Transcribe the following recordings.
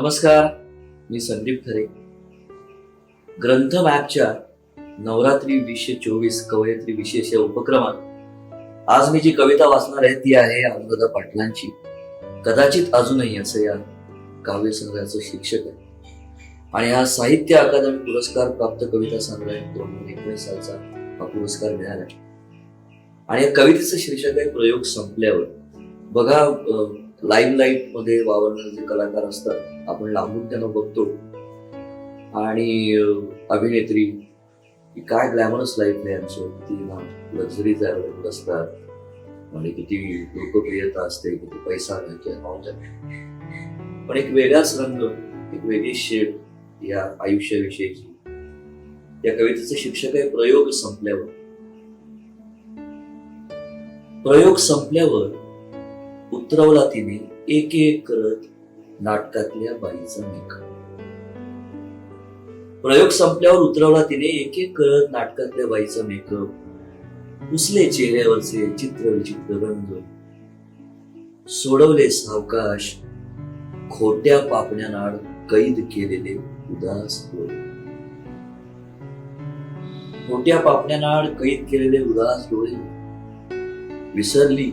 नमस्कार मी संदीप खरे. ग्रंथ मॅपच्या नवरात्री वीसशे चोवीस कवयित्री विशेष या उपक्रमात आज मी जी कविता वाचणार आहे ती आहे अनुराधा पाटलांची. कदाचित अजूनही असं या काव्यसंग्रहाचं शिक्षक आहे. आणि हा साहित्य अकादमी पुरस्कार प्राप्त कविता संग्रह दोन हजार एकोणीस सालचा हा पुरस्कार मिळाला आणि या कवितेचं शीर्षक आहे प्रयोग संपल्यावर. बघा लाईम लाइटमध्ये वावरणारे जे कलाकार असतात आपण लांबून त्यांना बघतो. आणि अभिनेत्री काय ग्लॅमरस लाईफ आहे आमचं. किती लक्झरीज अवेलेबल असतात. आणि किती लोकप्रियता असते किती पैसा पण एक वेगळाच रंग एक वेगळी शेड या आयुष्याविषयीची. या कवितेचे शिक्षक आहे प्रयोग संपल्यावर. प्रयोग संपल्यावर उतरवला तिने एक एक करत नाटकातल्या बाईचा मेकअप प्रयोग संपल्यावर उतरवला तिने एक एक करत नाटकातल्या बाईचा मेकअप पुसले चेहऱ्यावरचे चित्र विचित्र रंग. सोडवले सावकाश. खोट्या पापण्यानाड कैद केलेले उदास डोळे खोट्या पापण्यानाड कैद केलेले उदास डोळे. विसरली.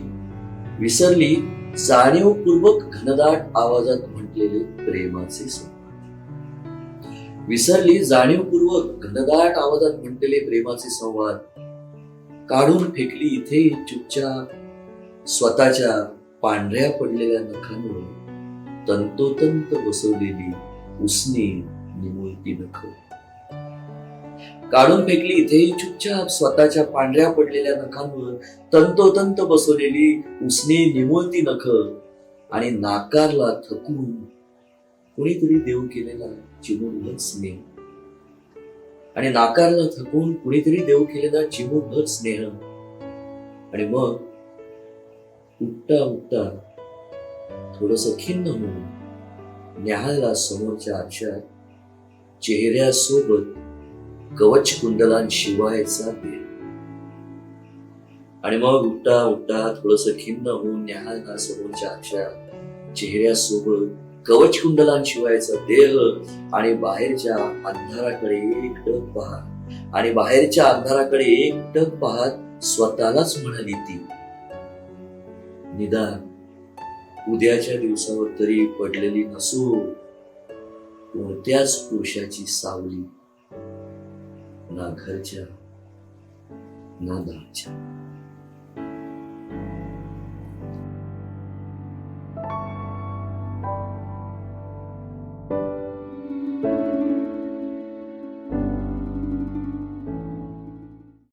विसरली जाणीवपूर्वक घनदाट आवाजात म्हटलेले प्रेमाचे संवाद. विसरली जाणीवपूर्वक घनदाट आवाजात म्हटलेले प्रेमाचे संवाद. काढून फेकली इथे चुपचाप. स्वतःच्या पांढऱ्या पडलेल्या नखांवर तंतोतंत बसवलेली उसने निमुळती नख. काढून फेकली इथेही चुपचाप स्वतःच्या पांढऱ्या पडलेल्या नखांवर तंतोतंत बसवलेली उसने निमुळती नख आणि नाकारला थकून कुणीतरी देव केलेला चिमुटभर स्नेह. आणि नाकारला थकून कुणीतरी देव केलेला चिमुटभर स्नेह. आणि मग उठता उठता थोडस खिन्न होऊन न्याहाळला समोरच्या आरशात चेहऱ्यासोबत कवच कुंडलांशिवायचा देह आणि मग उठता उठता थोडस खिन्न होऊन न्याहाळला समोरच्या आरशात चेहऱ्यासोबत कवच कुंडलांशिवायचा देह आणि बाहेरच्या अंधाराकडे एक टक पाहत आणि बाहेरच्या अंधाराकडे एक टक पाहत स्वतःलाच म्हणाली ती. निदान उद्याच्या दिवसावर तरी पडलेली नसू कोणत्याच पुरुषाची सावली na garja na daraja